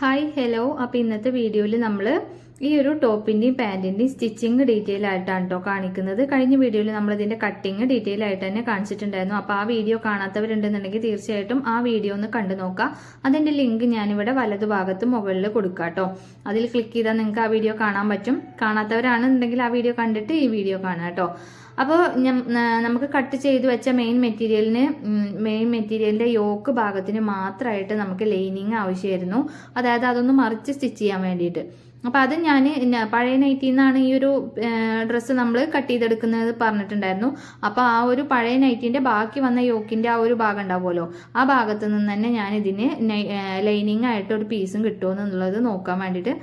Hi hello അപ്പോൾ ഇന്നത്തെ വീഡിയോയിൽ നമ്മൾ ഈ ഒരു ടോപ്പിന്റെയും പാന്റിന്റെയും സ്റ്റിച്ചിങ് ഡീറ്റെയിൽ ആയിട്ടാണ് കേട്ടോ കാണിക്കുന്നത്. കഴിഞ്ഞ വീഡിയോയിൽ നമ്മൾ ഇതിന്റെ കട്ടിങ് ഡീറ്റെയിൽ ആയിട്ട് തന്നെ കാണിച്ചിട്ടുണ്ടായിരുന്നു. അപ്പോൾ ആ വീഡിയോ കാണാത്തവരുണ്ടെന്നുണ്ടെങ്കിൽ തീർച്ചയായിട്ടും ആ വീഡിയോ ഒന്ന് കണ്ടു നോക്കുക അതിന്റെ ലിങ്ക് ഞാനിവിടെ വലതുഭാഗത്ത് മുകളിൽ കൊടുക്കാം കേട്ടോ അതിൽ ക്ലിക്ക് ചെയ്താൽ നിങ്ങൾക്ക് ആ വീഡിയോ കാണാൻ പറ്റും. കാണാത്തവരാണെന്നുണ്ടെങ്കിൽ ആ വീഡിയോ കണ്ടിട്ട് ഈ വീഡിയോ കാണാം കേട്ടോ അപ്പോൾ നമുക്ക് കട്ട് ചെയ്ത് വെച്ച മെയിൻ മെറ്റീരിയലിന് മെയിൻ മെറ്റീരിയലിന്റെ യോക്ക് ഭാഗത്തിന് മാത്രമായിട്ട് നമുക്ക് ലൈനിങ് ആവശ്യമായിരുന്നു അതായത് അതൊന്ന് മറിച്ച് സ്റ്റിച്ച് ചെയ്യാൻ വേണ്ടിയിട്ട് അപ്പോൾ അത് ഞാൻ പഴയ നൈറ്റിൽ നിന്നാണ് ഈ ഒരു ഡ്രസ്സ് നമ്മൾ കട്ട് ചെയ്തെടുക്കുന്നത് പറഞ്ഞിട്ടുണ്ടായിരുന്നു. അപ്പോൾ ആ ഒരു പഴയ നൈറ്റിന്റെ ബാക്കി വന്ന യോക്കിന്റെ ആ ഒരു ഭാഗം ഉണ്ടാവുമല്ലോ. ആ ഭാഗത്ത് നിന്ന് തന്നെ ഞാൻ ഇതിന് ലൈനിങ് ആയിട്ട് ഒരു പീസും കിട്ടുമോ എന്നുള്ളത് നോക്കാൻ വേണ്ടിയിട്ട്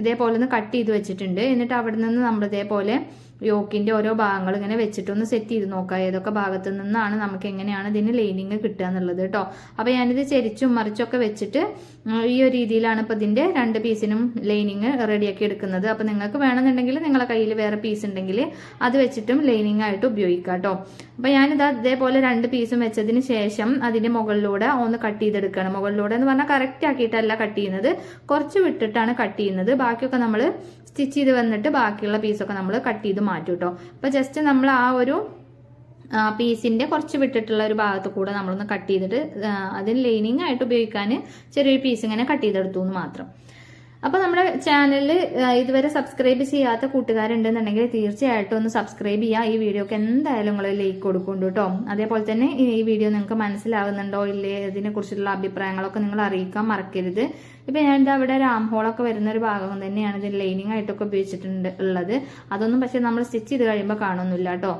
ഇതേപോലെ ഒന്ന് കട്ട് ചെയ്ത് വെച്ചിട്ടുണ്ട്. എന്നിട്ട് അവിടെ നിന്ന് നമ്മൾ ഇതേപോലെ യോക്കിന്റെ ഓരോ ഭാഗങ്ങൾ ഇങ്ങനെ വെച്ചിട്ടൊന്ന് സെറ്റ് ചെയ്ത് നോക്കുക ഏതൊക്കെ ഭാഗത്തു നിന്നാണ് നമുക്ക് എങ്ങനെയാണ് ഇതിന് ലൈനിങ് കിട്ടുക എന്നുള്ളത് കേട്ടോ അപ്പോൾ ഞാനിത് ചെരിച്ചും മറിച്ചൊക്കെ വെച്ചിട്ട് ഈ ഒരു രീതിയിലാണ് ഇപ്പോൾ ഇതിന്റെ രണ്ട് പീസിനും ലൈനിങ് റെഡിയാക്കി എടുക്കുന്നത്. അപ്പോൾ നിങ്ങൾക്ക് വേണമെന്നുണ്ടെങ്കിൽ നിങ്ങളുടെ കയ്യിൽ വേറെ പീസ് ഉണ്ടെങ്കിൽ അത് വെച്ചിട്ടും ലൈനിങ് ആയിട്ട് ഉപയോഗിക്കാം കേട്ടോ അപ്പോൾ ഞാനിത് അതേപോലെ രണ്ട് പീസും വെച്ചതിന് ശേഷം അതിന്റെ മുകളിലൂടെ ഒന്ന് കട്ട് ചെയ്തെടുക്കുകയാണ് മുകളിലൂടെ എന്ന് പറഞ്ഞാൽ കറക്റ്റ് ആക്കിയിട്ടല്ല കട്ട് ചെയ്യുന്നത്. കുറച്ച് വിട്ടിട്ടാണ് കട്ട് ചെയ്യുന്നത്. ബാക്കിയൊക്കെ നമ്മൾ സ്റ്റിച്ച് ചെയ്ത് വന്നിട്ട് ബാക്കിയുള്ള പീസൊക്കെ നമ്മൾ കട്ട് ചെയ്ത് മാറ്റും കേട്ടോ അപ്പോൾ ജസ്റ്റ് നമ്മൾ ആ ഒരു പീസിന്റെ കുറച്ച് വിട്ടിട്ടുള്ള ഒരു ഭാഗത്ത് കൂടെ നമ്മളൊന്ന് കട്ട് ചെയ്തിട്ട് അതിന് ലൈനിങ് ആയിട്ട് ഉപയോഗിക്കാൻ ചെറിയൊരു പീസ് ഇങ്ങനെ കട്ട് ചെയ്തെടുത്തു എന്ന് മാത്രം. അപ്പോൾ നമ്മുടെ ചാനലിൽ ഇതുവരെ സബ്സ്ക്രൈബ് ചെയ്യാത്ത കൂട്ടുകാരുണ്ടെന്നുണ്ടെങ്കിൽ തീർച്ചയായിട്ടും ഒന്ന് സബ്സ്ക്രൈബ് ചെയ്യുക ഈ വീഡിയോക്ക് എന്തായാലും നിങ്ങൾ ലൈക്ക് കൊടുക്കുന്നുണ്ട് കേട്ടോ അതേപോലെ തന്നെ ഈ വീഡിയോ നിങ്ങൾക്ക് മനസ്സിലാവുന്നുണ്ടോ ഇല്ലേ ഇതിനെക്കുറിച്ചുള്ള അഭിപ്രായങ്ങളൊക്കെ നിങ്ങൾ അറിയിക്കാൻ മറക്കരുത്. ഇപ്പൊ ഞാൻ അവിടെ രാം ഹോളൊക്കെ വരുന്ന ഒരു ഭാഗം തന്നെയാണ് ഇതിന് ലൈനിങ് ആയിട്ടൊക്കെ ഉപയോഗിച്ചിട്ടുണ്ട് ഉള്ളത്. അതൊന്നും പക്ഷെ നമ്മൾ സ്റ്റിച്ച് ചെയ്ത് കഴിയുമ്പോൾ കാണുന്നില്ല കേട്ടോ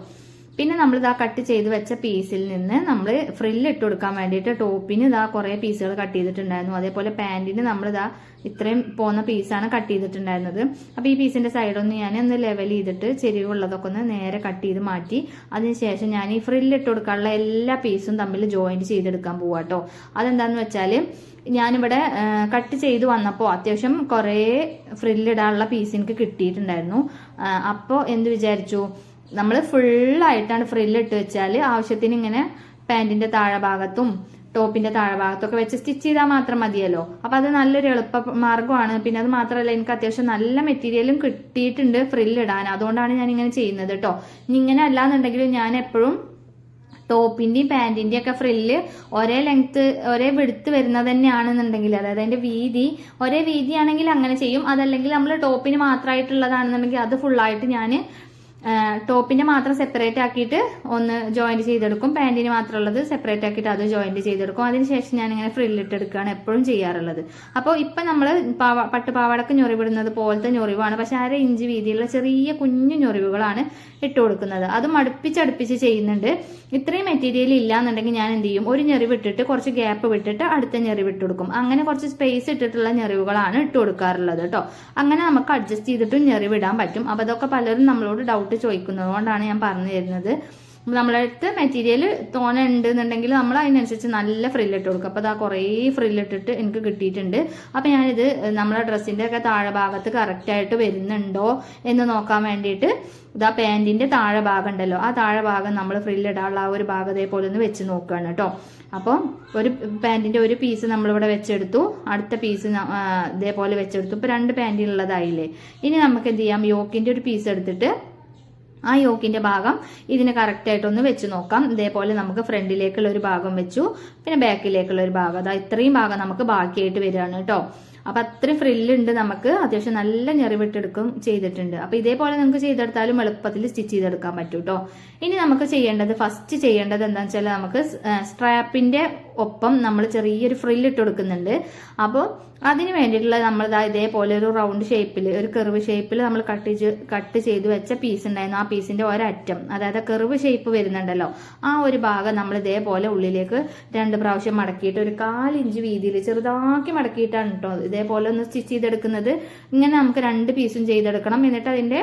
പിന്നെ നമ്മൾ ഇതാ കട്ട് ചെയ്ത് വെച്ച പീസിൽ നിന്ന് നമ്മൾ ഫ്രില്ല് ഇട്ട് കൊടുക്കാൻ വേണ്ടിയിട്ട് ടോപ്പിന് ഇതാ കുറേ പീസുകൾ കട്ട് ചെയ്തിട്ടുണ്ടായിരുന്നു. അതേപോലെ പാന്റിന് നമ്മൾ ഇതാ ഇത്രയും പോകുന്ന പീസാണ് കട്ട് ചെയ്തിട്ടുണ്ടായിരുന്നത്. അപ്പോൾ ഈ പീസിന്റെ സൈഡൊന്ന് ഞാൻ ഒന്ന് ലെവൽ ചെയ്തിട്ട് ചെരിവുള്ളതൊക്കെ ഒന്ന് നേരെ കട്ട് ചെയ്ത് മാറ്റി അതിനുശേഷം ഞാൻ ഈ ഫ്രില്ല് ഇട്ട് കൊടുക്കാനുള്ള എല്ലാ പീസും തമ്മിൽ ജോയിന്റ് ചെയ്തെടുക്കാൻ പോവാട്ടോ. അതെന്താന്ന് വെച്ചാൽ ഞാനിവിടെ കട്ട് ചെയ്ത് വന്നപ്പോൾ അത്യാവശ്യം കുറേ ഫ്രില്ലിടാനുള്ള പീസ് എനിക്ക് കിട്ടിയിട്ടുണ്ടായിരുന്നു. അപ്പോൾ എന്ത് വിചാരിച്ചു? നമ്മൾ ഫുള്ളായിട്ടാണ് ഫ്രില്ലിട്ട് വെച്ചാൽ ആവശ്യത്തിന് ഇങ്ങനെ പാന്റിന്റെ താഴെ ഭാഗത്തും ടോപ്പിന്റെ ഭാഗത്തൊക്കെ വെച്ച് സ്റ്റിച്ച് ചെയ്താൽ മാത്രം മതിയല്ലോ. അപ്പൊ അത് നല്ലൊരു എളുപ്പ മാർഗമാണ്. പിന്നെ അത് മാത്രമല്ല എനിക്ക് അത്യാവശ്യം നല്ല മെറ്റീരിയലും കിട്ടിയിട്ടുണ്ട് ഫ്രില്ലിടാൻ അതുകൊണ്ടാണ് ഞാൻ ഇങ്ങനെ ചെയ്യുന്നത് കേട്ടോ ഇങ്ങനെ അല്ലാന്നുണ്ടെങ്കിൽ ഞാൻ എപ്പോഴും ടോപ്പിന്റെയും പാന്റിന്റെ ഒക്കെ ഫ്രില്ല് ഒരേ ലെങ്ത് ഒരേ വെടുത്ത് വരുന്നത് തന്നെയാണെന്നുണ്ടെങ്കിൽ അതായത് അതിന്റെ വീതി ഒരേ വീതിയാണെങ്കിൽ അങ്ങനെ ചെയ്യും. അതല്ലെങ്കിൽ നമ്മൾ ടോപ്പിന് മാത്രമായിട്ടുള്ളതാണെന്നുണ്ടെങ്കിൽ അത് ഫുള്ളായിട്ട് ഞാൻ ടോപ്പിന്റെ മാത്രം സെപ്പറേറ്റ് ആക്കിയിട്ട് ഒന്ന് ജോയിന്റ് ചെയ്തെടുക്കും. പാന്റിന് മാത്രമുള്ളത് സെപ്പറേറ്റ് ആക്കിയിട്ട് അത് ജോയിന്റ് ചെയ്തെടുക്കും. അതിനുശേഷം ഞാൻ ഇങ്ങനെ ഫ്രില്ല് ഇട്ടെടുക്കുകയാണ് എപ്പോഴും ചെയ്യാറുള്ളത്. അപ്പോൾ ഇപ്പം നമ്മൾ പട്ടുപാവാടക്ക് ഞൊറിവിടുന്നത് പോലത്തെ ഞൊറിവാണ്. പക്ഷെ അര ഇഞ്ച് വീതിയുള്ള ചെറിയ കുഞ്ഞു ഞൊറിവുകളാണ് ഇട്ട് കൊടുക്കുന്നത്. അത് മടുപ്പിച്ചടുപ്പിച്ച് ചെയ്യുന്നുണ്ട്. ഇത്രയും മെറ്റീരിയൽ ഇല്ല എന്നുണ്ടെങ്കിൽ ഞാൻ എന്ത് ചെയ്യും? ഒരു ഞെറിവ് ഇട്ടിട്ട് കുറച്ച് ഗ്യാപ്പ് വിട്ടിട്ട് അടുത്ത ഞെറിവ് ഇട്ട് കൊടുക്കും. അങ്ങനെ കുറച്ച് സ്പേസ് ഇട്ടിട്ടുള്ള ഞെറിവുകളാണ് ഇട്ട് കൊടുക്കാറുള്ളത് കേട്ടോ. അങ്ങനെ നമുക്ക് അഡ്ജസ്റ്റ് ചെയ്തിട്ടും ഞെറിവിടാൻ പറ്റും. അപ്പോൾ അതൊക്കെ പലരും നമ്മളോട് ഡൗട്ട് ചോദിക്കുന്നത് കൊണ്ടാണ് ഞാൻ പറഞ്ഞു തരുന്നത്. നമ്മളടുത്ത് മെറ്റീരിയൽ തോന ഉണ്ട് എന്നുണ്ടെങ്കിൽ നമ്മൾ അതിനനുസരിച്ച് നല്ല ഫ്രില്ലിട്ട് കൊടുക്കും. അപ്പോൾ അതാ കുറേ ഫ്രില്ലിട്ടിട്ട് എനിക്ക് കിട്ടിയിട്ടുണ്ട്. അപ്പോൾ ഞാനിത് നമ്മളെ ഡ്രസ്സിന്റെ ഒക്കെ താഴെ ഭാഗത്ത് കറക്റ്റായിട്ട് വരുന്നുണ്ടോ എന്ന് നോക്കാൻ വേണ്ടിയിട്ട് ഇതാ പാന്റിന്റെ താഴെ ഭാഗം ഉണ്ടല്ലോ ആ താഴെ ഭാഗം നമ്മൾ ഫ്രില്ലിടാനുള്ള ആ ഒരു ഭാഗം ഇതേപോലെ ഒന്ന് വെച്ച് നോക്കുകയാണ് കേട്ടോ. അപ്പോൾ ഒരു പാന്റിന്റെ ഒരു പീസ് നമ്മളിവിടെ വെച്ചെടുത്തു. അടുത്ത പീസ് ഇതേപോലെ വെച്ചെടുത്തു. ഇപ്പോൾ രണ്ട് പാന്റിനുള്ളതായില്ലേ ഇനി നമുക്ക് എന്ത് ചെയ്യാം? യോക്കിന്റെ ഒരു പീസ് എടുത്തിട്ട് ആ യോക്കിന്റെ ഭാഗം ഇതിന് കറക്റ്റായിട്ടൊന്ന് വെച്ച് നോക്കാം. ഇതേപോലെ നമുക്ക് ഫ്രണ്ടിലേക്കുള്ള ഒരു ഭാഗം വെച്ചു. പിന്നെ ബാക്കിലേക്കുള്ള ഒരു ഭാഗം. അതാ ഇത്രയും ഭാഗം നമുക്ക് ബാക്കിയായിട്ട് വരികയാണ് കേട്ടോ. അപ്പൊ അത്രയും ഫ്രില്ലുണ്ട് നമുക്ക്. അത്യാവശ്യം നല്ല ഞെറിവിട്ടെടുക്കും ചെയ്തിട്ടുണ്ട്. അപ്പൊ ഇതേപോലെ നമുക്ക് ചെയ്തെടുത്താലും എളുപ്പത്തിൽ സ്റ്റിച്ച് ചെയ്തെടുക്കാൻ പറ്റും കേട്ടോ ഇനി നമുക്ക് ചെയ്യേണ്ടത് ഫസ്റ്റ് ചെയ്യേണ്ടത് എന്താണെന്ന് വെച്ചാൽ നമുക്ക് സ്ട്രാപ്പിന്റെ ഒപ്പം നമ്മൾ ചെറിയൊരു ഫ്രില്ല് ഇട്ട് കൊടുക്കുന്നുണ്ട്. അപ്പോൾ അതിന് വേണ്ടിയിട്ടുള്ള നമ്മൾ ഇതേപോലെ ഒരു റൗണ്ട് ഷേപ്പിൽ ഒരു കെറിവ് ഷേപ്പിൽ നമ്മൾ കട്ട് കട്ട് ചെയ്ത് വെച്ച പീസ് ഉണ്ടായിരുന്നു. ആ പീസിന്റെ ഒരറ്റം അതായത് കെറിവ് ഷേപ്പ് വരുന്നുണ്ടല്ലോ. ആ ഒരു ഭാഗം നമ്മൾ ഇതേപോലെ ഉള്ളിലേക്ക് രണ്ട് പ്രാവശ്യം മടക്കിയിട്ട് ഒരു കാലിഞ്ച് വീതിയിൽ ചെറുതാക്കി മടക്കിയിട്ടാണ് കേട്ടോ ഇതേപോലെ ഒന്ന് സ്റ്റിച്ച് ചെയ്തെടുക്കുന്നത്. ഇങ്ങനെ നമുക്ക് രണ്ട് പീസും ചെയ്തെടുക്കണം. എന്നിട്ട് അതിന്റെ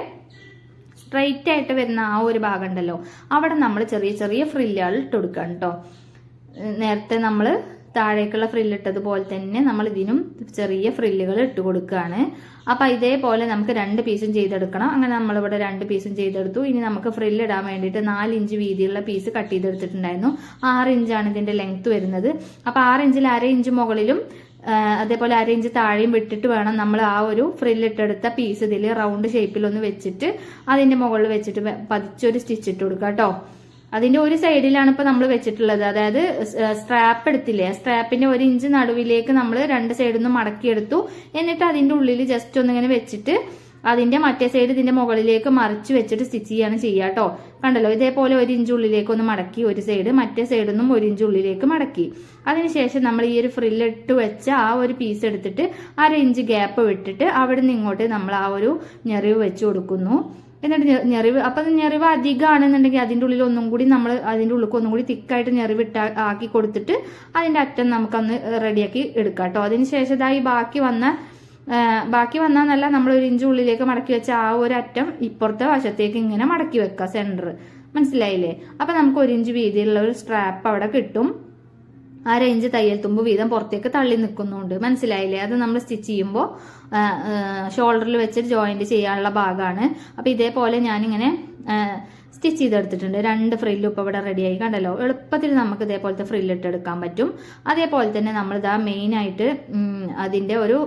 സ്ട്രൈറ്റ് ആയിട്ട് വരുന്ന ആ ഒരു ഭാഗം ഉണ്ടല്ലോ അവിടെ നമ്മൾ ചെറിയ ചെറിയ ഫ്രില്ലുകൾ ഇട്ട് കൊടുക്കണം കേട്ടോ. നേരത്തെ നമ്മൾ താഴേക്കുള്ള ഫ്രില്ലിട്ടതുപോലെ തന്നെ നമ്മൾ ഇതിനും ചെറിയ ഫ്രില്ലുകൾ ഇട്ട് കൊടുക്കുകയാണ്. അപ്പം ഇതേപോലെ നമുക്ക് രണ്ട് പീസും ചെയ്തെടുക്കണം. അങ്ങനെ നമ്മളിവിടെ രണ്ട് പീസും ചെയ്തെടുത്തു. ഇനി നമുക്ക് ഫ്രില്ല് ഇടാൻ വേണ്ടിയിട്ട് നാല് ഇഞ്ച് വീതിയുള്ള പീസ് കട്ട് ചെയ്തെടുത്തിട്ടുണ്ടായിരുന്നു. ആറ് ഇഞ്ചാണ് ഇതിന്റെ ലെങ്ത് വരുന്നത്. അപ്പോൾ ആറ് ഇഞ്ചിൽ അര ഇഞ്ച് മുകളിലും അതേപോലെ അര ഇഞ്ച് താഴെയും വിട്ടിട്ട് വേണം നമ്മൾ ആ ഒരു ഫ്രില്ലിട്ടെടുത്ത പീസ് ഇതിൽ റൗണ്ട് ഷേപ്പിൽ ഒന്ന് വെച്ചിട്ട് അതിന്റെ മുകളിൽ വെച്ചിട്ട് പതിച്ചൊരു സ്റ്റിച്ച് ഇട്ട് കൊടുക്കുക കേട്ടോ. അതിന്റെ ഒരു സൈഡിലാണ് ഇപ്പൊ നമ്മൾ വെച്ചിട്ടുള്ളത്. അതായത് സ്ട്രാപ്പ് എടുത്തില്ലേ? സ്ട്രാപ്പിന്റെ ഒരു ഇഞ്ച് നടുവിലേക്ക് നമ്മൾ രണ്ട് സൈഡിൽ നിന്ന് മടക്കിയെടുത്തു. എന്നിട്ട് അതിന്റെ ഉള്ളിൽ ജസ്റ്റ് ഒന്നിങ്ങനെ വെച്ചിട്ട് അതിന്റെ മറ്റേ സൈഡ് ഇതിന്റെ മുകളിലേക്ക് മറിച്ച് വെച്ചിട്ട് സ്റ്റിച്ച് ചെയ്യാണ് ചെയ്യുക കേട്ടോ കണ്ടല്ലോ ഇതേപോലെ ഒരു ഇഞ്ച് ഉള്ളിലേക്ക് ഒന്ന് മടക്കി ഒരു സൈഡ് മറ്റേ സൈഡിൽ നിന്നും ഒരു ഇഞ്ച് ഉള്ളിലേക്ക് മടക്കി. അതിനുശേഷം നമ്മൾ ഈ ഒരു ഫ്രില്ലിട്ട് വെച്ച ആ ഒരു പീസ് എടുത്തിട്ട് അര ഇഞ്ച് ഗ്യാപ്പ് വിട്ടിട്ട് അവിടെ നിന്ന് ഇങ്ങോട്ട് നമ്മൾ ആ ഒരു ഞെറിവ് വെച്ച് കൊടുക്കുന്നു. എന്നിട്ട് ഞെറിവ് അപ്പൊ ഞെറിവ് അധികമാണെന്നുണ്ടെങ്കിൽ അതിന്റെ ഉള്ളിൽ ഒന്നും കൂടി നമ്മൾ അതിന്റെ ഉള്ളിൽ ഒന്നും കൂടി തിക്കായിട്ട് ഞെറിവ് ഇട്ട ആക്കി കൊടുത്തിട്ട് അതിന്റെ അറ്റം നമുക്കൊന്ന് റെഡിയാക്കി എടുക്കാം കേട്ടോ അതിനുശേഷം ഇതായി ബാക്കി വന്ന ബാക്കി വന്നാന്നല്ല നമ്മൾ ഒരു ഇഞ്ച് ഉള്ളിലേക്ക് മടക്കി വെച്ച ആ ഒരു അറ്റം ഇപ്പുറത്തെ വശത്തേക്ക് ഇങ്ങനെ മടക്കി വെക്കുക സെന്റർ മനസ്സിലായില്ലേ? അപ്പൊ നമുക്ക് ഒരു ഇഞ്ച് വീതിയിലുള്ള ഒരു സ്ട്രാപ്പ് അവിടെ കിട്ടും. അര ഇഞ്ച് തയ്യൽ തുമ്പ് വീതം പുറത്തേക്ക് തള്ളി നിൽക്കുന്നുണ്ട്. മനസ്സിലായില്ലേ? അത് നമ്മൾ സ്റ്റിച്ച് ചെയ്യുമ്പോൾ ഷോൾഡറിൽ വെച്ചിട്ട് ജോയിന്റ് ചെയ്യാനുള്ള ഭാഗമാണ് അപ്പൊ ഇതേപോലെ ഞാനിങ്ങനെ സ്റ്റിച്ച് ചെയ്തെടുത്തിട്ടുണ്ട്. രണ്ട് ഫ്രില്ലും ഇപ്പോൾ ഇവിടെ റെഡിയായി കണ്ടല്ലോ? എളുപ്പത്തിൽ നമുക്ക് ഇതേപോലത്തെ ഫ്രില്ല് ഇട്ടെടുക്കാൻ പറ്റും. അതേപോലെ തന്നെ നമ്മൾ ഇതാ മെയിൻ ആയിട്ട് അതിന്റെ ഒരു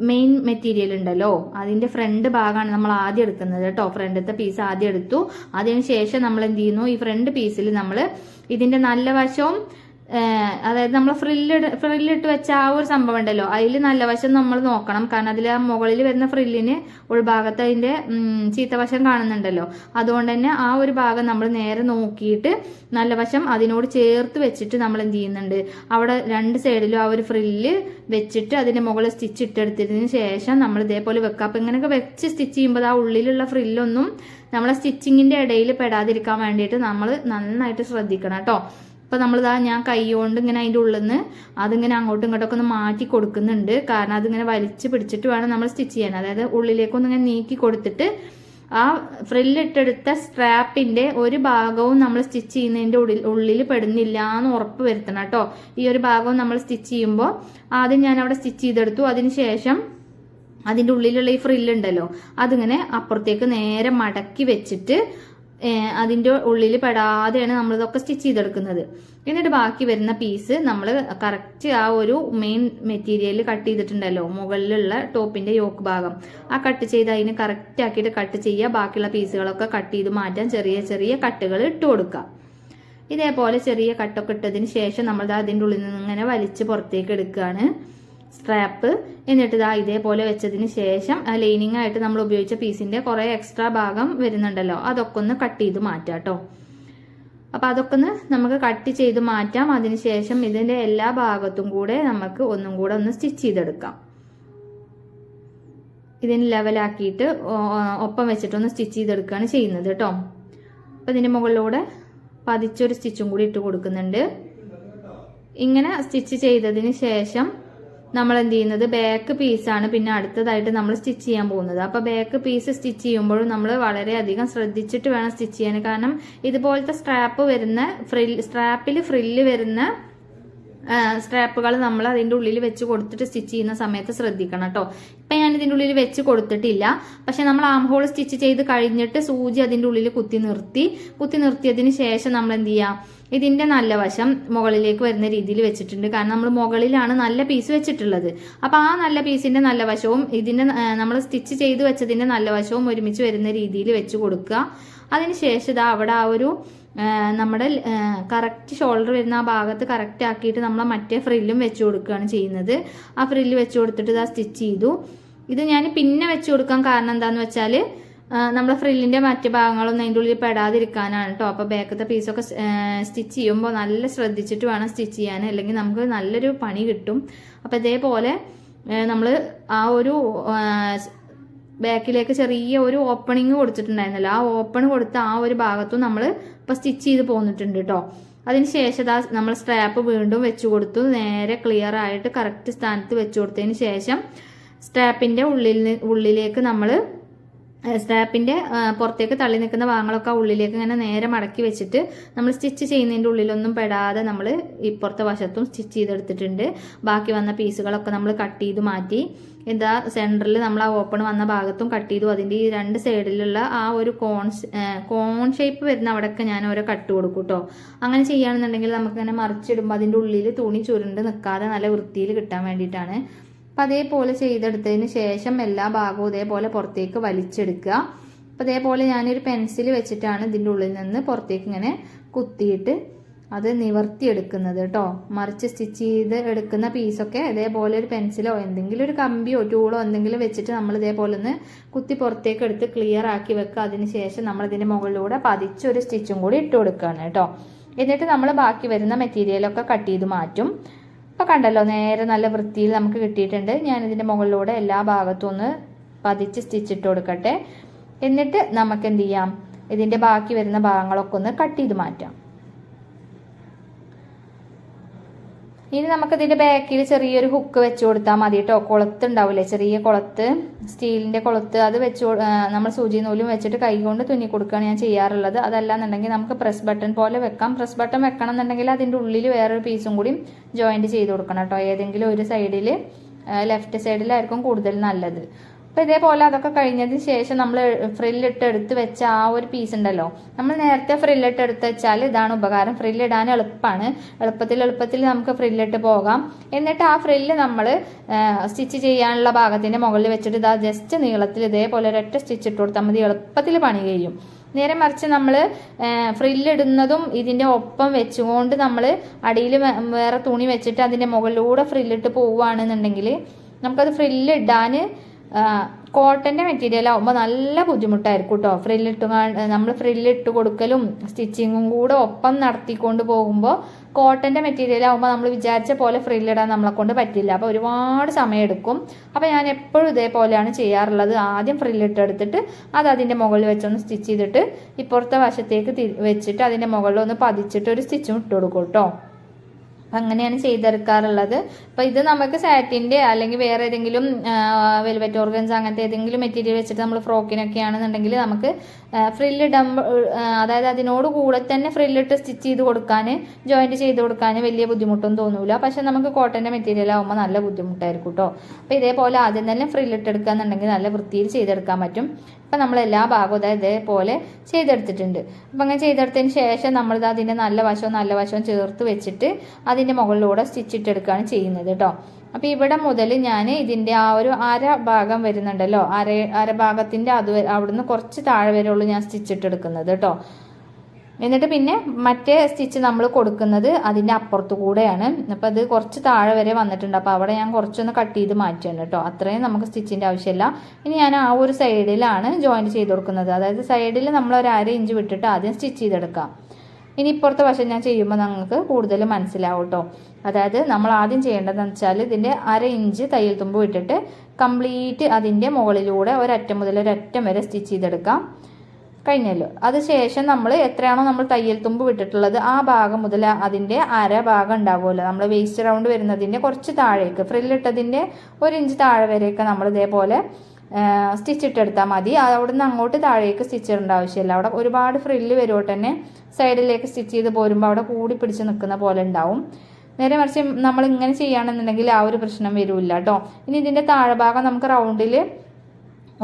മെയിൻ മെറ്റീരിയൽ ഉണ്ടല്ലോ. അതിന്റെ ഫ്രണ്ട് ഭാഗമാണ് നമ്മൾ ആദ്യം എടുക്കുന്നത് കേട്ടോ. ഫ്രണ്ടത്തെ പീസ് ആദ്യം എടുത്തു. അതിനുശേഷം നമ്മൾ എന്ത് ചെയ്യുന്നു? ഈ ഫ്രണ്ട് പീസിൽ നമ്മൾ ഇതിന്റെ നല്ല വശവും അതായത് നമ്മൾ ഫ്രില്ല് ഫ്രില്ലിട്ട് വെച്ച ആ ഒരു സംഭവം ഉണ്ടല്ലോ. അതിൽ നല്ല വശം നമ്മൾ നോക്കണം. കാരണം അതിൽ ആ മുകളിൽ വരുന്ന ഫ്രില്ലിന് ഉൾഭാഗത്ത് അതിന്റെ ഉം, ചീത്തവശം കാണുന്നുണ്ടല്ലോ. അതുകൊണ്ട് തന്നെ ആ ഒരു ഭാഗം നമ്മൾ നേരെ നോക്കിയിട്ട് നല്ല വശം അതിനോട് ചേർത്ത് വെച്ചിട്ട് നമ്മൾ എന്ത് ചെയ്യുന്നുണ്ട്? അവിടെ രണ്ട് സൈഡിലും ആ ഒരു ഫ്രില്ല് വെച്ചിട്ട് അതിന്റെ മുകളിൽ സ്റ്റിച്ച് ഇട്ടെടുത്തതിന് ശേഷം നമ്മൾ ഇതേപോലെ വെക്കുക അപ്പൊ ഇങ്ങനെയൊക്കെ വെച്ച് സ്റ്റിച്ച് ചെയ്യുമ്പോൾ ആ ഉള്ളിലുള്ള ഫ്രില്ലൊന്നും നമ്മളെ സ്റ്റിച്ചിങ്ങിന്റെ ഇടയിൽ പെടാതിരിക്കാൻ വേണ്ടിയിട്ട് നമ്മൾ നന്നായിട്ട് ശ്രദ്ധിക്കണം കേട്ടോ. ഇപ്പൊ നമ്മളിതാ ഞാൻ കൈകൊണ്ട് ഇങ്ങനെ അതിന്റെ ഉള്ളിൽ നിന്ന് അതിങ്ങനെ അങ്ങോട്ടും ഇങ്ങോട്ടൊക്കെ ഒന്ന് മാറ്റി കൊടുക്കുന്നുണ്ട്. കാരണം അതിങ്ങനെ വലിച്ച് പിടിച്ചിട്ട് വേണം നമ്മൾ സ്റ്റിച്ച് ചെയ്യാൻ. അതായത് ഉള്ളിലേക്കൊന്ന് ഇങ്ങനെ നീക്കി കൊടുത്തിട്ട് ആ ഫ്രില്ലിട്ടെടുത്ത സ്ട്രാപ്പിന്റെ ഒരു ഭാഗവും നമ്മൾ സ്റ്റിച്ച് ചെയ്യുന്നതിന്റെ ഉള്ളിൽ ഉള്ളിൽ പെടുന്നില്ല എന്ന് ഉറപ്പ് വരുത്തണം കേട്ടോ. ഈ ഒരു ഭാഗവും നമ്മൾ സ്റ്റിച്ച് ചെയ്യുമ്പോൾ ആദ്യം ഞാൻ അവിടെ സ്റ്റിച്ച് ചെയ്തെടുത്തു. അതിനുശേഷം അതിന്റെ ഉള്ളിലുള്ള ഈ ഫ്രില്ലുണ്ടല്ലോ അതിങ്ങനെ അപ്പുറത്തേക്ക് നേരെ മടക്കി വെച്ചിട്ട് ഏഹ് അതിന്റെ ഉള്ളിൽ പെടാതെയാണ് നമ്മളിതൊക്കെ സ്റ്റിച്ച് ചെയ്തെടുക്കുന്നത്. എന്നിട്ട് ബാക്കി വരുന്ന പീസ് നമ്മൾ കറക്റ്റ് ആ ഒരു മെയിൻ മെറ്റീരിയൽ കട്ട് ചെയ്തിട്ടുണ്ടല്ലോ. മുകളിലുള്ള ടോപ്പിന്റെ യോക്ക് ഭാഗം. ആ കട്ട് ചെയ്ത് അതിന് കറക്റ്റ് ആക്കിയിട്ട് കട്ട് ചെയ്യുക. ബാക്കിയുള്ള പീസുകളൊക്കെ കട്ട് ചെയ്ത് മാറ്റാൻ ചെറിയ ചെറിയ കട്ടുകൾ ഇട്ട് കൊടുക്കുക. ഇതേപോലെ ചെറിയ കട്ടൊക്കെ ഇട്ടതിന് ശേഷം നമ്മൾ അതിന്റെ ഉള്ളിൽ നിന്ന് ഇങ്ങനെ വലിച്ച് പുറത്തേക്ക് എടുക്കുകയാണ്. സ്ട്രാപ്പ് എന്നിട്ട് ഇതാ ഇതേപോലെ വെച്ചതിന് ശേഷം ലൈനിങ് ആയിട്ട് നമ്മൾ ഉപയോഗിച്ച പീസിന്റെ കുറെ എക്സ്ട്രാ ഭാഗം വരുന്നുണ്ടല്ലോ. അതൊക്കെ ഒന്ന് കട്ട് ചെയ്ത് മാറ്റാം കേട്ടോ അപ്പൊ അതൊക്കെ ഒന്ന് നമുക്ക് കട്ട് ചെയ്ത് മാറ്റാം. അതിനുശേഷം ഇതിന്റെ എല്ലാ ഭാഗത്തും കൂടെ നമുക്ക് ഒന്നും കൂടെ ഒന്ന് സ്റ്റിച്ച് ചെയ്തെടുക്കാം. ഇതിന് ലെവലാക്കിയിട്ട് ഒപ്പം വെച്ചിട്ടൊന്ന് സ്റ്റിച്ച് ചെയ്തെടുക്കുകയാണ് ചെയ്യുന്നത് കേട്ടോ അപ്പൊ ഇതിന്റെ മുകളിലൂടെ പതിച്ചൊരു സ്റ്റിച്ചും കൂടി ഇട്ട് കൊടുക്കുന്നുണ്ട്. ഇങ്ങനെ സ്റ്റിച്ച് ചെയ്തതിന് ശേഷം നമ്മൾ എന്ത് ചെയ്യുന്നത് ബാക്ക് പീസാണ് പിന്നെ അടുത്തതായിട്ട് നമ്മൾ സ്റ്റിച്ച് ചെയ്യാൻ പോകുന്നത്. അപ്പോൾ ബാക്ക് പീസ് സ്റ്റിച്ച് ചെയ്യുമ്പോഴും നമ്മൾ വളരെയധികം ശ്രദ്ധിച്ചിട്ട് വേണം സ്റ്റിച്ച് ചെയ്യാൻ. കാരണം ഇതുപോലത്തെ സ്ട്രാപ്പ് വരുന്ന ഫ്രിൽ സ്ട്രാപ്പിൽ ഫ്രില്ല് വരുന്ന സ്ട്രാപ്പുകൾ നമ്മൾ അതിന്റെ ഉള്ളിൽ വെച്ച് കൊടുത്തിട്ട് സ്റ്റിച്ച് ചെയ്യുന്ന സമയത്ത് ശ്രദ്ധിക്കണം കേട്ടോ ഇപ്പൊ ഞാൻ ഇതിന്റെ ഉള്ളിൽ വെച്ച് കൊടുത്തിട്ടില്ല. പക്ഷെ നമ്മൾ ആം ഹോൾ സ്റ്റിച്ച് ചെയ്ത് കഴിഞ്ഞിട്ട് സൂചി അതിന്റെ ഉള്ളിൽ കുത്തി നിർത്തി. കുത്തി നിർത്തിയതിന് ശേഷം നമ്മൾ എന്ത് ചെയ്യുക ഇതിന്റെ നല്ല വശം മുകളിലേക്ക് വരുന്ന രീതിയിൽ വെച്ചിട്ടുണ്ട്. കാരണം നമ്മൾ മുകളിലാണ് നല്ല പീസ് വെച്ചിട്ടുള്ളത്. അപ്പൊ ആ നല്ല പീസിന്റെ നല്ല വശവും ഇതിന്റെ നമ്മൾ സ്റ്റിച്ച് ചെയ്ത് വെച്ചതിന്റെ നല്ല വശവും ഒരുമിച്ച് വരുന്ന രീതിയിൽ വെച്ച് കൊടുക്കുക. അതിനുശേഷം ഇതാ അവിടെ ആ ഒരു നമ്മുടെ കറക്റ്റ് ഷോൾഡർ വരുന്ന ആ ഭാഗത്ത് കറക്റ്റ് ആക്കിയിട്ട് നമ്മൾ മറ്റേ ഫ്രില്ലും വെച്ച് കൊടുക്കുകയാണ് ചെയ്യുന്നത്. ആ ഫ്രില്ല് വെച്ച് കൊടുത്തിട്ട് ഇതാ സ്റ്റിച്ച് ചെയ്തു. ഇത് ഞാൻ പിന്നെ വെച്ച് കൊടുക്കാൻ കാരണം എന്താണെന്ന് വെച്ചാൽ നമ്മുടെ ഫ്രില്ലിന്റെ മറ്റു ഭാഗങ്ങളൊന്നും അതിന്റെ ഉള്ളിൽ പെടാതിരിക്കാനാണ് കേട്ടോ അപ്പോൾ ബാക്കത്തെ പീസൊക്കെ സ്റ്റിച്ച് ചെയ്യുമ്പോൾ നല്ല ശ്രദ്ധിച്ചിട്ട് വേണം സ്റ്റിച്ച് ചെയ്യാൻ. അല്ലെങ്കിൽ നമുക്ക് നല്ലൊരു പണി കിട്ടും. അപ്പോൾ ഇതേപോലെ നമ്മൾ ആ ഒരു ആ, ബാക്കിലേക്ക് ചെറിയ ഒരു ഓപ്പണിങ് കൊടുത്തിട്ടുണ്ടായിരുന്നല്ലോ. ആ ഓപ്പൺ കൊടുത്ത ആ ഒരു ഭാഗത്തും നമ്മൾ ഇപ്പം സ്റ്റിച്ച് ചെയ്ത് പോന്നിട്ടുണ്ട് കേട്ടോ അതിനുശേഷം നമ്മൾ സ്ട്രാപ്പ് വീണ്ടും വെച്ചു കൊടുത്തു. നേരെ ക്ലിയർ ആയിട്ട് കറക്റ്റ് സ്ഥാനത്ത് വെച്ചു കൊടുത്തതിന് ശേഷം സ്ട്രാപ്പിന്റെ ഉള്ളിൽ ഉള്ളിലേക്ക് നമ്മൾ സ്ട്രാപ്പിന്റെ പുറത്തേക്ക് തള്ളി നിൽക്കുന്ന ഭാഗങ്ങളൊക്കെ ഉള്ളിലേക്ക് ഇങ്ങനെ നേരെ മടക്കി വെച്ചിട്ട് നമ്മൾ സ്റ്റിച്ച് ചെയ്യുന്നതിന്റെ ഉള്ളിലൊന്നും പെടാതെ നമ്മൾ ഇപ്പുറത്തെ വശത്തും സ്റ്റിച്ച് ചെയ്തെടുത്തിട്ടുണ്ട്. ബാക്കി വന്ന പീസുകളൊക്കെ നമ്മൾ കട്ട് ചെയ്ത് മാറ്റി. എന്താ സെന്ററിൽ നമ്മൾ ആ ഓപ്പൺ വന്ന ഭാഗത്തും കട്ട് ചെയ്തു. അതിന്റെ ഈ രണ്ട് സൈഡിലുള്ള ആ ഒരു കോൺ കോൺ ഷേപ്പ് വരുന്ന അവിടെയൊക്കെ ഞാൻ ഓരോ കട്ട് കൊടുക്കും കേട്ടോ അങ്ങനെ ചെയ്യുകയാണെന്നുണ്ടെങ്കിൽ നമുക്കിങ്ങനെ മറിച്ചിടുമ്പോൾ അതിന്റെ ഉള്ളിൽ തുണി ചുരുണ്ട് നിൽക്കാതെ നല്ല വൃത്തിയിൽ കിട്ടാൻ വേണ്ടിയിട്ടാണ്. അപ്പം അതേപോലെ ചെയ്തെടുത്തതിന് ശേഷം എല്ലാ ഭാഗവും ഇതേപോലെ പുറത്തേക്ക് വലിച്ചെടുക്കുക. അപ്പം അതേപോലെ ഞാനൊരു പെൻസിൽ വെച്ചിട്ടാണ് ഇതിന്റെ ഉള്ളിൽ നിന്ന് പുറത്തേക്ക് ഇങ്ങനെ കുത്തിയിട്ട് അത് നിവർത്തിയെടുക്കുന്നത് കേട്ടോ മറിച്ച് സ്റ്റിച്ച് ചെയ്ത് എടുക്കുന്ന പീസൊക്കെ ഇതേപോലെ ഒരു പെൻസിലോ എന്തെങ്കിലും ഒരു കമ്പിയോ ടൂളോ എന്തെങ്കിലും വെച്ചിട്ട് നമ്മൾ ഇതേപോലെ ഒന്ന് കുത്തി പുറത്തേക്ക് എടുത്ത് ക്ലിയർ ആക്കി വെക്കുക. അതിന് ശേഷം നമ്മൾ ഇതിന്റെ മുകളിലൂടെ പതിച്ചൊരു സ്റ്റിച്ചും കൂടി ഇട്ട് കൊടുക്കുകയാണ് കേട്ടോ എന്നിട്ട് നമ്മൾ ബാക്കി വരുന്ന മെറ്റീരിയലൊക്കെ കട്ട് ചെയ്ത് മാറ്റും. അപ്പോൾ കണ്ടല്ലോ നേരെ നല്ല വൃത്തിയിൽ നമുക്ക് കിട്ടിയിട്ടുണ്ട്. ഞാൻ ഇതിന്റെ മുകളിലൂടെ എല്ലാ ഭാഗത്തും ഒന്ന് പതിച്ച് സ്റ്റിച്ച് ഇട്ട് കൊടുക്കട്ടെ. എന്നിട്ട് നമുക്ക് എന്ത് ചെയ്യാം? ഇതിന്റെ ബാക്കി വരുന്ന ഭാഗങ്ങളൊക്കെ ഒന്ന് കട്ട് ചെയ്ത് മാറ്റാം. ഇനി നമുക്ക് ഇതിന്റെ ബാക്കിൽ ചെറിയൊരു ഹുക്ക് വെച്ച് കൊടുത്താൽ മതി കേട്ടോ കുളത്ത് ഉണ്ടാവില്ലേ ചെറിയ കുളത്ത് സ്റ്റീലിന്റെ കുളത്ത് അത് വെച്ച് നമ്മൾ സൂചി നൂലും വെച്ചിട്ട് കൈകൊണ്ട് തുന്നി കൊടുക്കുകയാണ് ഞാൻ ചെയ്യാറുള്ളത്. അതല്ലാന്നുണ്ടെങ്കിൽ നമുക്ക് പ്രസ് ബട്ടൺ പോലെ വെക്കാം. പ്രസ് ബട്ടൺ വെക്കണം എന്നുണ്ടെങ്കിൽ അതിന്റെ ഉള്ളിൽ വേറൊരു പീസും കൂടി ജോയിന്റ് ചെയ്ത് കൊടുക്കണം കേട്ടോ ഏതെങ്കിലും ഒരു സൈഡിൽ ലെഫ്റ്റ് സൈഡിലായിരിക്കും കൂടുതൽ നല്ലത്. അപ്പോൾ ഇതേപോലെ അതൊക്കെ കഴിഞ്ഞതിന് ശേഷം നമ്മൾ ഫ്രില്ലിട്ട് എടുത്ത് വെച്ച ആ ഒരു പീസ് ഉണ്ടല്ലോ. നമ്മൾ നേരത്തെ ഫ്രില്ലിട്ട് എടുത്ത് വെച്ചാൽ ഇതാണ് ഉപകാരം. ഫ്രില്ലിടാൻ എളുപ്പമാണ് എളുപ്പത്തിൽ എളുപ്പത്തിൽ നമുക്ക് ഫ്രില്ലിട്ട് പോകാം. എന്നിട്ട് ആ ഫ്രില്ല് നമ്മൾ സ്റ്റിച്ച് ചെയ്യാനുള്ള ഭാഗത്തിന്റെ മുകളിൽ വെച്ചിട്ട് ഇതാ ജസ്റ്റ് നീളത്തിൽ ഇതേപോലെ ഒരൊറ്റ സ്റ്റിച്ച് ഇട്ട് കൊടുത്താൽ മതി. എളുപ്പത്തിൽ പണി കഴിയും. നേരെ മറിച്ച് നമ്മൾ ഫ്രില്ലിടുന്നതും ഇതിന്റെ ഒപ്പം വെച്ചുകൊണ്ട് നമ്മൾ അടിയിൽ വേറെ തുണി വെച്ചിട്ട് അതിന്റെ മുകളിലൂടെ ഫ്രില്ലിട്ട് പോവുകയാണെന്നുണ്ടെങ്കിൽ നമുക്കത് ഫ്രില്ലിടാൻ കോട്ടന്റെ മെറ്റീരിയൽ ആകുമ്പോൾ നല്ല ബുദ്ധിമുട്ടായിരിക്കും കേട്ടോ ഫ്രില്ലിട്ട് നമ്മൾ ഫ്രില്ലിട്ട് കൊടുക്കലും സ്റ്റിച്ചിങ്ങും കൂടെ ഒപ്പം നടത്തിക്കൊണ്ട് പോകുമ്പോൾ കോട്ടന്റെ മെറ്റീരിയൽ ആകുമ്പോൾ നമ്മൾ വിചാരിച്ച പോലെ ഫ്രില്ലിടാൻ നമ്മളെ കൊണ്ട് പറ്റില്ല. അപ്പോൾ ഒരുപാട് സമയം എടുക്കും. അപ്പോൾ ഞാൻ എപ്പോഴും ഇതേപോലെയാണ് ചെയ്യാറുള്ളത്. ആദ്യം ഫ്രില്ലിട്ട് എടുത്തിട്ട് അത് അതിന്റെ മുകളിൽ വെച്ചൊന്ന് സ്റ്റിച്ച് ചെയ്തിട്ട് ഇപ്പുറത്തെ വശത്തേക്ക് വെച്ചിട്ട് അതിന്റെ മുകളിൽ ഒന്ന് പതിച്ചിട്ട് ഒരു സ്റ്റിച്ചും ഇട്ട് കൊടുക്കും കേട്ടോ അപ്പം അങ്ങനെയാണ് ചെയ്തെടുക്കാറുള്ളത്. അപ്പം ഇത് നമുക്ക് സാറ്റിന്റെ അല്ലെങ്കിൽ വേറെ ഏതെങ്കിലും വെൽവെറ്റ് ഓർഗൻസ് അങ്ങനത്തെ ഏതെങ്കിലും മെറ്റീരിയൽ വെച്ചിട്ട് നമ്മൾ ഫ്രോക്കിനൊക്കെ ആണെന്നുണ്ടെങ്കിൽ നമുക്ക് ഫ്രില്ലിടാൻ അതായത് അതിനോട് കൂടെ തന്നെ ഫ്രില്ലിട്ട് സ്റ്റിച്ച് ചെയ്ത് കൊടുക്കാൻ ജോയിന്റ് ചെയ്ത് കൊടുക്കാൻ വലിയ ബുദ്ധിമുട്ടൊന്നും തോന്നില്ല പക്ഷെ നമുക്ക് കോട്ടന്റെ മെറ്റീരിയൽ ആകുമ്പോൾ നല്ല ബുദ്ധിമുട്ടായിരിക്കും കേട്ടോ അപ്പോൾ ഇതേപോലെ ആദ്യം തന്നെ ഫ്രില്ലിട്ട് എന്നുണ്ടെങ്കിൽ നല്ല വൃത്തിയിൽ ചെയ്തെടുക്കാൻ പറ്റും. അപ്പം നമ്മൾ എല്ലാ ഭാഗവും ഇതേപോലെ ചെയ്തെടുത്തിട്ടുണ്ട്. അപ്പം അങ്ങനെ ചെയ്തെടുത്തതിന് ശേഷം നമ്മളിത് അതിന്റെ നല്ല വശവും നല്ല വശവും ചേർത്ത് വെച്ചിട്ട് അതിന്റെ മുകളിലൂടെ സ്റ്റിച്ച് ഇട്ടെടുക്കുകയാണ് ചെയ്യുന്നത് കേട്ടോ അപ്പോൾ ഇവിടെ മുതൽ ഞാൻ ഇതിന്റെ ആ ഒരു അര ഭാഗം വരുന്നുണ്ടല്ലോ. അര അര ഭാഗത്തിന്റെ അത് അവിടുന്ന് കുറച്ച് താഴെ വരെയുള്ളൂ ഞാൻ സ്റ്റിച്ച് ഇട്ടെടുക്കുന്നത് കേട്ടോ എന്നിട്ട് പിന്നെ മറ്റേ സ്റ്റിച്ച് നമ്മൾ കൊടുക്കുന്നത് അതിന്റെ അപ്പുറത്ത് കൂടെയാണ് അപ്പോൾ അത് കുറച്ച് താഴെ വരെ വന്നിട്ടുണ്ട്. അപ്പോൾ അവിടെ ഞാൻ കുറച്ചൊന്ന് കട്ട് ചെയ്ത് മാറ്റുകയാണ് കേട്ടോ. അത്രയും നമുക്ക് സ്റ്റിച്ചിന്റെ ആവശ്യമില്ല. ഇനി ഞാൻ ആ ഒരു സൈഡിലാണ് ജോയിന്റ് ചെയ്ത് കൊടുക്കുന്നത്. അതായത് സൈഡിൽ നമ്മൾ ഒരു അര ഇഞ്ച് വിട്ടിട്ട് ആദ്യം സ്റ്റിച്ച് ചെയ്തെടുക്കാം. ഇനി ഇപ്പുറത്തെ വശം ഞാൻ ചെയ്യുമ്പോൾ നിങ്ങൾക്ക് കൂടുതൽ മനസ്സിലാവും കേട്ടോ. അതായത് നമ്മൾ ആദ്യം ചെയ്യേണ്ടതെന്ന് വെച്ചാൽ ഇതിന്റെ അര ഇഞ്ച് തയ്യൽ തുമ്പ് വിട്ടിട്ട് കംപ്ലീറ്റ് അതിന്റെ മുകളിലൂടെ ഒരറ്റം മുതൽ ഒരറ്റം വരെ സ്റ്റിച്ച് ചെയ്തെടുക്കാം. കഴിഞ്ഞല്ലോ. അതിനുശേഷം നമ്മൾ എത്രയാണോ നമ്മൾ തയ്യൽ തുമ്പ് വിട്ടിട്ടുള്ളത് ആ ഭാഗം മുതൽ അതിന്റെ അര ഭാഗം ഉണ്ടാവുമല്ലോ. നമ്മൾ വേസ്റ്റ് റൗണ്ട് വരുന്നതിന്റെ കുറച്ച് താഴേക്ക് ഫ്രില്ലിട്ടതിന്റെ ഒരു ഇഞ്ച് താഴെ വരെയൊക്കെ നമ്മൾ ഇതേപോലെ സ്റ്റിച്ച് ഇട്ടെടുത്താൽ മതി. അവിടുന്ന് അങ്ങോട്ട് താഴേക്ക് സ്റ്റിച്ച് ഇടേണ്ട ആവശ്യമില്ല. അവിടെ ഒരുപാട് ഫ്രില്ല് വരുമ്പോൾ തന്നെ സൈഡിലേക്ക് സ്റ്റിച്ച് ചെയ്ത് പോരുമ്പോൾ അവിടെ കൂടി പിടിച്ച് നിൽക്കുന്ന പോലെ ഉണ്ടാവും. നേരെ മറിച്ച് നമ്മൾ ഇങ്ങനെ ചെയ്യുകയാണെന്നുണ്ടെങ്കിൽ ആ ഒരു പ്രശ്നം വരില്ല കേട്ടോ ഇനി ഇതിന്റെ താഴെ ഭാഗം നമുക്ക് റൗണ്ടിൽ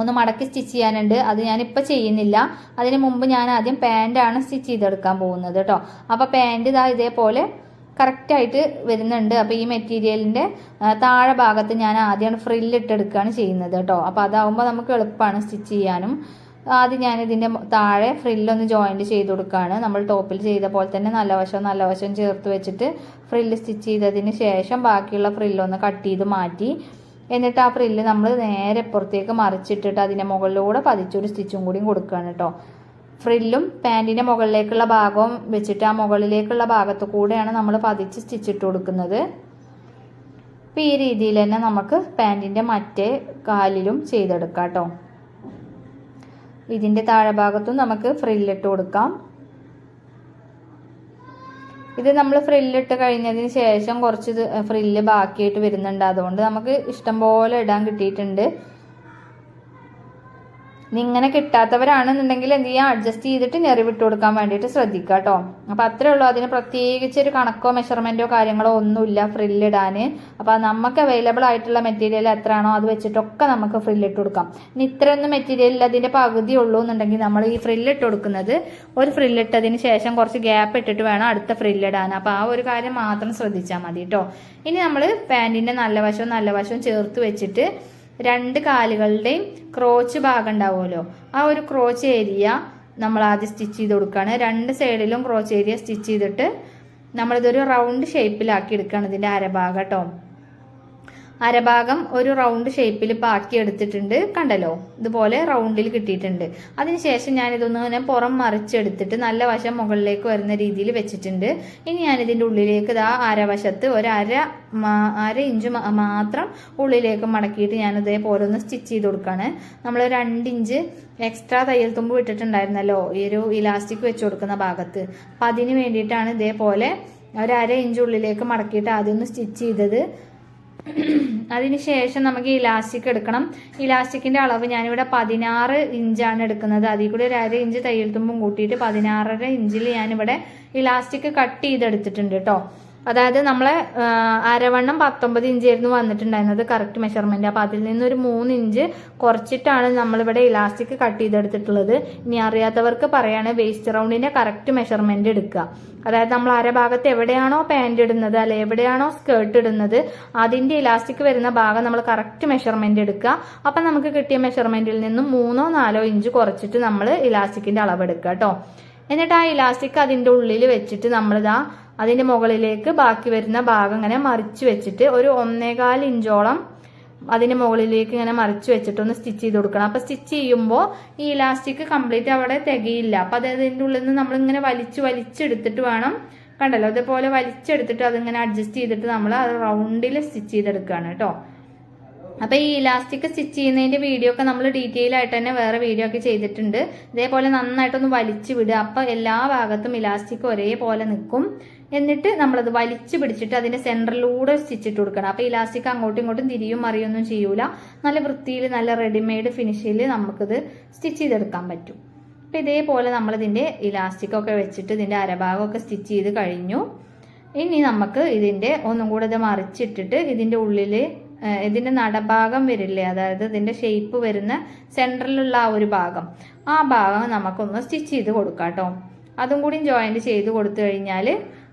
ഒന്ന് മടക്കി സ്റ്റിച്ച് ചെയ്യാനുണ്ട്. അത് ഞാനിപ്പോൾ ചെയ്യുന്നില്ല. അതിന് മുമ്പ് ഞാൻ ആദ്യം പാന്റാണ് സ്റ്റിച്ച് ചെയ്തെടുക്കാൻ പോകുന്നത് കേട്ടോ അപ്പോൾ പാന്റ് ഇതാ ഇതേപോലെ കറക്റ്റായിട്ട് വരുന്നുണ്ട്. അപ്പോൾ ഈ മെറ്റീരിയലിന്റെ താഴെ ഭാഗത്ത് ഞാൻ ആദ്യമാണ് ഫ്രില്ലിട്ടെടുക്കുകയാണ് ചെയ്യുന്നത് കേട്ടോ അപ്പോൾ അതാവുമ്പോൾ നമുക്ക് എളുപ്പമാണ് സ്റ്റിച്ച് ചെയ്യാനും. ആദ്യം ഞാൻ ഇതിന്റെ താഴെ ഫ്രില്ലൊന്ന് ജോയിന്റ് ചെയ്ത് കൊടുക്കുകയാണ് നമ്മൾ ടോപ്പിൽ ചെയ്ത പോലെ തന്നെ നല്ല വശവും നല്ല വശവും ചേർത്ത് വെച്ചിട്ട് ഫ്രില്ല് സ്റ്റിച്ച് ചെയ്തതിന് ശേഷം ബാക്കിയുള്ള ഫ്രില്ലൊന്ന് കട്ട് ചെയ്ത് മാറ്റി എന്നിട്ട് ആ ഫ്രില്ല് നമ്മൾ നേരെ പുറത്തേക്ക് മറിച്ചിട്ടിട്ട് അതിന്റെ മുകളിലൂടെ പതിച്ചൊരു സ്റ്റിച്ചും കൂടിയും കൊടുക്കുകയാണ് കേട്ടോ ഫ്രില്ലും പാന്റിന്റെ മുകളിലേക്കുള്ള ഭാഗവും വെച്ചിട്ട് ആ മുകളിലേക്കുള്ള ഭാഗത്ത് കൂടെയാണ് നമ്മൾ പതിച്ച് സ്റ്റിച്ചിട്ട് കൊടുക്കുന്നത്. അപ്പോൾ ഈ രീതിയിൽ തന്നെ നമുക്ക് പാന്റിന്റെ മറ്റേ കാലിലും ചെയ്തെടുക്കാം കേട്ടോ ഇതിന്റെ താഴെ ഭാഗത്തും നമുക്ക് ഫ്രില്ലിട്ട് കൊടുക്കാം. ഇത് നമ്മൾ ഫ്രില്ലിട്ട് കഴിഞ്ഞതിന് ശേഷം കുറച്ച് ഫ്രില്ല് ബാക്കിയായിട്ട് വരുന്നുണ്ട്. അതുകൊണ്ട് നമുക്ക് ഇഷ്ടം പോലെ ഇടാൻ കിട്ടിയിട്ടുണ്ട്. ഇങ്ങനെ കിട്ടാത്തവരാണെന്നുണ്ടെങ്കിൽ എന്ത് ചെയ്യാം? അഡ്ജസ്റ്റ് ചെയ്തിട്ട് ഞെറി വിട്ട് കൊടുക്കാൻ വേണ്ടിയിട്ട് ശ്രദ്ധിക്കുക കേട്ടോ അപ്പോൾ അത്രേ ഉള്ളൂ. അതിന് പ്രത്യേകിച്ച് ഒരു കണക്കോ മെഷർമെന്റോ കാര്യങ്ങളോ ഒന്നുമില്ല. ഫ്രില്ലിടാൻ അപ്പോൾ നമുക്ക് അവൈലബിൾ ആയിട്ടുള്ള മെറ്റീരിയൽ എത്രയാണോ അത് വെച്ചിട്ടൊക്കെ നമുക്ക് ഫ്രില്ലിട്ട് കൊടുക്കാം. ഇനി ഇത്രയൊന്നും മെറ്റീരിയലിൽ അതിന്റെ പകുതി ഉള്ളൂ എന്നുണ്ടെങ്കിൽ നമ്മൾ ഈ ഫ്രില്ലിട്ട് കൊടുക്കുന്നത് ഒരു ഫ്രില്ലിട്ടതിന് ശേഷം കുറച്ച് ഗ്യാപ്പ് ഇട്ടിട്ട് വേണം അടുത്ത ഫ്രില്ലിടാൻ അപ്പോൾ ആ ഒരു കാര്യം മാത്രം ശ്രദ്ധിച്ചാൽ മതി കേട്ടോ ഇനി നമ്മൾ പാന്റിന്റെ നല്ല വശവും നല്ല വശവും ചേർത്ത് വെച്ചിട്ട് രണ്ട് കാലുകളുടെയും ക്രോച്ച് ഭാഗം ഉണ്ടാവുമല്ലോ. ആ ഒരു ക്രോച്ച് ഏരിയ നമ്മൾ ആദ്യം സ്റ്റിച്ച് ചെയ്ത് കൊടുക്കുകയാണ്. രണ്ട് സൈഡിലും ക്രോച്ച് ഏരിയ സ്റ്റിച്ച് ചെയ്തിട്ട് നമ്മളിതൊരു റൗണ്ട് ഷേപ്പിലാക്കി എടുക്കുകയാണ് ഇതിന്റെ അരഭാഗം കേട്ടോ. അരഭാഗം ഒരു റൗണ്ട് ഷേപ്പിൽ പാക്കി എടുത്തിട്ടുണ്ട്. കണ്ടല്ലോ? ഇതുപോലെ റൗണ്ടിൽ കിട്ടിയിട്ടുണ്ട്. അതിനുശേഷം ഞാൻ ഇതൊന്ന് ഇങ്ങനെ പുറം മറിച്ചെടുത്തിട്ട് നല്ല വശം മുകളിലേക്ക് വരുന്ന രീതിയിൽ വെച്ചിട്ടുണ്ട്. ഇനി ഞാൻ ഇതിന്റെ ഉള്ളിലേക്ക് ഇതാ അരവശത്ത് ഒരു അര അര ഇഞ്ച് മാത്രം ഉള്ളിലേക്ക് മടക്കിയിട്ട് ഞാൻ ഇതേപോലെ ഒന്ന് സ്റ്റിച്ച് ചെയ്ത് കൊടുക്കുകയാണ് നമ്മൾ രണ്ട് ഇഞ്ച് എക്സ്ട്രാ തയ്യൽ തുമ്പ് വിട്ടിട്ടുണ്ടായിരുന്നല്ലോ? ഈ ഒരു ഇലാസ്റ്റിക് വെച്ച് കൊടുക്കുന്ന ഭാഗത്ത്. അപ്പം അതിന് വേണ്ടിയിട്ടാണ് ഇതേപോലെ ഒരു അര ഇഞ്ച് ഉള്ളിലേക്ക് മടക്കിയിട്ട് ആദ്യം ഒന്ന് സ്റ്റിച്ച് ചെയ്തത്. അതിനുശേഷം നമുക്ക് ഇലാസ്റ്റിക് എടുക്കണം. ഇലാസ്റ്റിക്കിന്റെ അളവ് ഞാനിവിടെ പതിനാറ് ഇഞ്ചാണ് എടുക്കുന്നത്. അതിൽ കൂടി ഒരു അര ഇഞ്ച് തയ്യൽ തുമ്പും കൂട്ടിയിട്ട് പതിനാറര ഇഞ്ചിൽ ഞാനിവിടെ ഇലാസ്റ്റിക് കട്ട് ചെയ്തെടുത്തിട്ടുണ്ട് കേട്ടോ അതായത് നമ്മളെ അരവണ്ണം പത്തൊമ്പത് ഇഞ്ച് ആയിരുന്നു വന്നിട്ടുണ്ടായിരുന്നത് കറക്റ്റ് മെഷർമെന്റ് അപ്പോൾ അതിൽ നിന്ന് ഒരു മൂന്ന് ഇഞ്ച് കുറച്ചിട്ടാണ് നമ്മളിവിടെ ഇലാസ്റ്റിക് കട്ട് ചെയ്തെടുത്തിട്ടുള്ളത്. ഇനി അറിയാത്തവർക്ക് പറയാണ് വേസ്റ്റ് റൗണ്ടിന്റെ കറക്റ്റ് മെഷർമെന്റ് എടുക്കുക. അതായത് നമ്മൾ അരഭാഗത്ത് എവിടെയാണോ പാന്റ് ഇടുന്നത് അല്ലെ എവിടെയാണോ സ്കേർട്ട് ഇടുന്നത് അതിന്റെ ഇലാസ്റ്റിക് വരുന്ന ഭാഗം നമ്മൾ കറക്റ്റ് മെഷർമെന്റ് എടുക്കുക. അപ്പം നമുക്ക് കിട്ടിയ മെഷർമെന്റിൽ നിന്നും മൂന്നോ നാലോ ഇഞ്ച് കുറച്ചിട്ട് നമ്മൾ ഇലാസ്റ്റിക്കിന്റെ അളവ് എടുക്കുക കേട്ടോ എന്നിട്ട് ആ ഇലാസ്റ്റിക് അതിന്റെ ഉള്ളിൽ വെച്ചിട്ട് നമ്മളിതാ അതിന്റെ മുകളിലേക്ക് ബാക്കി വരുന്ന ഭാഗം ഇങ്ങനെ മറിച്ച് വെച്ചിട്ട് ഒരു ഒന്നേകാൽ ഇഞ്ചോളം അതിന് മുകളിലേക്ക് ഇങ്ങനെ മറിച്ച് വെച്ചിട്ട് ഒന്ന് സ്റ്റിച്ച് ചെയ്ത് കൊടുക്കണം. അപ്പൊ സ്റ്റിച്ച് ചെയ്യുമ്പോൾ ഈ ഇലാസ്റ്റിക് കംപ്ലീറ്റ് അവിടെ തികയില്ല. അപ്പൊ അത് അതിന്റെ ഉള്ളിൽ നിന്ന് നമ്മളിങ്ങനെ വലിച്ച് വലിച്ചെടുത്തിട്ട് വേണം കണ്ടല്ലോ. അതേപോലെ വലിച്ചെടുത്തിട്ട് അതിങ്ങനെ അഡ്ജസ്റ്റ് ചെയ്തിട്ട് നമ്മൾ അത് റൗണ്ടിൽ സ്റ്റിച്ച് ചെയ്തെടുക്കുകയാണ് കേട്ടോ. അപ്പൊ ഈ ഇലാസ്റ്റിക് സ്റ്റിച്ച് ചെയ്യുന്നതിന്റെ വീഡിയോ ഒക്കെ നമ്മൾ ഡീറ്റെയിൽ ആയിട്ട് തന്നെ വേറെ വീഡിയോ ഒക്കെ ചെയ്തിട്ടുണ്ട്. ഇതേപോലെ നന്നായിട്ടൊന്ന് വലിച്ചു വിടുക. അപ്പോൾ എല്ലാ ഭാഗത്തും ഇലാസ്റ്റിക് ഒരേപോലെ നിൽക്കും. എന്നിട്ട് നമ്മളത് വലിച്ചു പിടിച്ചിട്ട് അതിന്റെ സെന്ററിലൂടെ സ്റ്റിച്ച് ഇട്ട് കൊടുക്കണം. അപ്പോൾ ഇലാസ്റ്റിക് അങ്ങോട്ടും ഇങ്ങോട്ടും തിരിയും മറിയൊന്നും ചെയ്യൂല. നല്ല വൃത്തിയിൽ നല്ല റെഡിമെയ്ഡ് ഫിനിഷിൽ നമുക്കിത് സ്റ്റിച്ച് ചെയ്തെടുക്കാൻ പറ്റും. അപ്പൊ ഇതേപോലെ നമ്മളിതിന്റെ ഇലാസ്റ്റിക് ഒക്കെ വെച്ചിട്ട് ഇതിന്റെ അരഭാഗമൊക്കെ സ്റ്റിച്ച് ചെയ്ത് കഴിഞ്ഞു. ഇനി നമുക്ക് ഇതിന്റെ ഒന്നും കൂടെ ഇത് മറിച്ചിട്ടിട്ട് ഇതിന്റെ ഉള്ളിൽ ഇതിന്റെ നടഭാഗം വരില്ലേ? അതായത് ഇതിന്റെ ഷേപ്പ് വരുന്ന സെന്ററിലുള്ള ആ ഒരു ഭാഗം. ആ ഭാഗം നമുക്കൊന്ന് സ്റ്റിച്ച് ചെയ്ത് കൊടുക്കാം കേട്ടോ അതും കൂടി ജോയിന്റ് ചെയ്ത് കൊടുത്തു കഴിഞ്ഞാൽ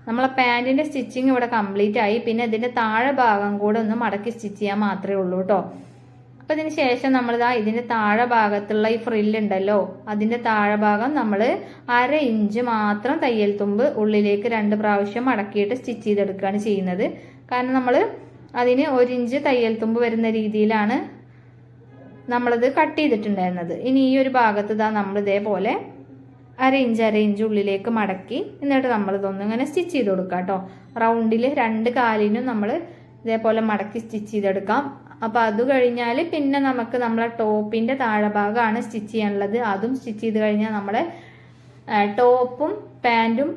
നമ്മളെ പാന്റിന്റെ സ്റ്റിച്ചിങ് ഇവിടെ കംപ്ലീറ്റ് ആയി. പിന്നെ ഇതിന്റെ താഴെ ഭാഗം കൂടെ ഒന്ന് മടക്കി സ്റ്റിച്ച് ചെയ്യാൻ മാത്രമേ ഉള്ളൂ കേട്ടോ അപ്പോൾ ഇതിന് ശേഷം നമ്മൾ നമ്മളിതാ ഇതിന്റെ താഴെ ഭാഗത്തുള്ള ഈ ഫ്രില്ല് ഉണ്ടല്ലോ അതിന്റെ താഴെ ഭാഗം നമ്മൾ അര ഇഞ്ച് മാത്രം തയ്യൽ തുമ്പ് ഉള്ളിലേക്ക് രണ്ട് പ്രാവശ്യം മടക്കിയിട്ട് സ്റ്റിച്ച് ചെയ്തെടുക്കുകയാണ് ചെയ്യുന്നത്. കാരണം നമ്മൾ അതിന് ഒരു ഇഞ്ച് തയ്യൽ തുമ്പ് വരുന്ന രീതിയിലാണ് നമ്മളത് കട്ട് ചെയ്തിട്ടുണ്ടായിരുന്നത്. ഇനി ഈ ഒരു ഭാഗത്ത് ഇതാ നമ്മൾ ഇതേപോലെ അര ഇഞ്ച് അര ഇഞ്ച് ഉള്ളിലേക്ക് മടക്കി എന്നിട്ട് നമ്മളിതൊന്നും ഇങ്ങനെ സ്റ്റിച്ച് ചെയ്ത് കൊടുക്കാം കേട്ടോ. റൗണ്ടിൽ രണ്ട് കാലിനും നമ്മൾ ഇതേപോലെ മടക്കി സ്റ്റിച്ച് ചെയ്തെടുക്കാം. അപ്പോൾ അത് കഴിഞ്ഞാൽ പിന്നെ നമുക്ക് നമ്മളെ ടോപ്പിന്റെ താഴെ ഭാഗമാണ് സ്റ്റിച്ച് ചെയ്യാനുള്ളത്. അതും സ്റ്റിച്ച് ചെയ്ത് കഴിഞ്ഞാൽ നമ്മുടെ ടോപ്പും പാന്റും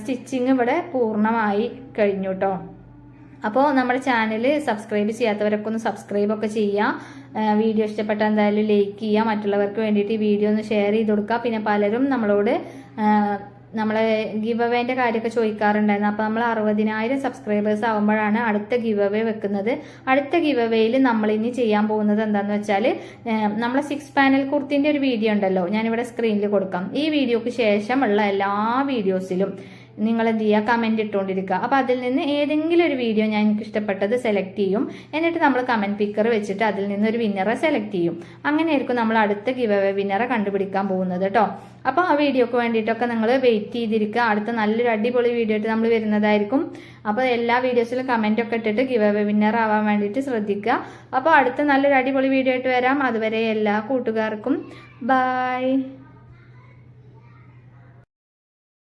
സ്റ്റിച്ചിങ് ഇവിടെ പൂർണമായി കഴിഞ്ഞു കേട്ടോ. അപ്പോൾ നമ്മുടെ ചാനൽ സബ്സ്ക്രൈബ് ചെയ്യാത്തവരൊക്കെ ഒന്ന് സബ്സ്ക്രൈബ് ഒക്കെ ചെയ്യുക വീഡിയോ ഇഷ്ടപ്പെട്ട എന്തായാലും ലൈക്ക് ചെയ്യുക മറ്റുള്ളവർക്ക് വേണ്ടിയിട്ട് ഈ വീഡിയോ ഒന്ന് ഷെയർ ചെയ്ത് കൊടുക്കുക പിന്നെ പലരും നമ്മളോട് നമ്മളെ ഗിവ് അവേന്റെ കാര്യമൊക്കെ ചോദിക്കാറുണ്ടായിരുന്നു. അപ്പോൾ നമ്മൾ അറുപതിനായിരം സബ്സ്ക്രൈബേഴ്സ് ആകുമ്പോഴാണ് അടുത്ത ഗിവ് അവേ വെക്കുന്നത്. അടുത്ത ഗിവ് അവേയിൽ നമ്മൾ ഇനി ചെയ്യാൻ പോകുന്നത് എന്താണെന്ന് വെച്ചാൽ നമ്മളെ സിക്സ് പാനൽ കുർത്തിന്റെ ഒരു വീഡിയോ ഉണ്ടല്ലോ. ഞാനിവിടെ സ്ക്രീനിൽ കൊടുക്കാം. ഈ വീഡിയോക്ക് ശേഷമുള്ള എല്ലാ വീഡിയോസിലും നിങ്ങൾ എന്ത് ചെയ്യുക? കമന്റ് ഇട്ടുകൊണ്ടിരിക്കുക അപ്പോൾ അതിൽ നിന്ന് ഏതെങ്കിലും ഒരു വീഡിയോ ഞാൻ എനിക്ക് ഇഷ്ടപ്പെട്ടത് സെലക്ട് ചെയ്യും. എന്നിട്ട് നമ്മൾ കമന്റ് പിക്കർ വെച്ചിട്ട് അതിൽ നിന്ന് ഒരു വിന്നറെ സെലക്ട് ചെയ്യും. അങ്ങനെയായിരിക്കും നമ്മൾ അടുത്ത ഗിവ് അവേ വിന്നറെ കണ്ടുപിടിക്കാൻ പോകുന്നത് കേട്ടോ അപ്പോൾ ആ വീഡിയോക്ക് വേണ്ടിയിട്ടൊക്കെ നിങ്ങൾ വെയിറ്റ് ചെയ്തിരിക്കുക. അടുത്ത നല്ലൊരു അടിപൊളി വീഡിയോ ആയിട്ട് നമ്മൾ വരുന്നതായിരിക്കും. അപ്പോൾ എല്ലാ വീഡിയോസിലും കമന്റ് ഒക്കെ ഇട്ടിട്ട് ഗിവ് അവേ വിന്നർ ആവാൻ വേണ്ടിയിട്ട് ശ്രദ്ധിക്കുക. അപ്പോൾ അടുത്ത നല്ലൊരു അടിപൊളി വീഡിയോ ആയിട്ട് വരാം. അതുവരെ എല്ലാ കൂട്ടുകാർക്കും ബായ്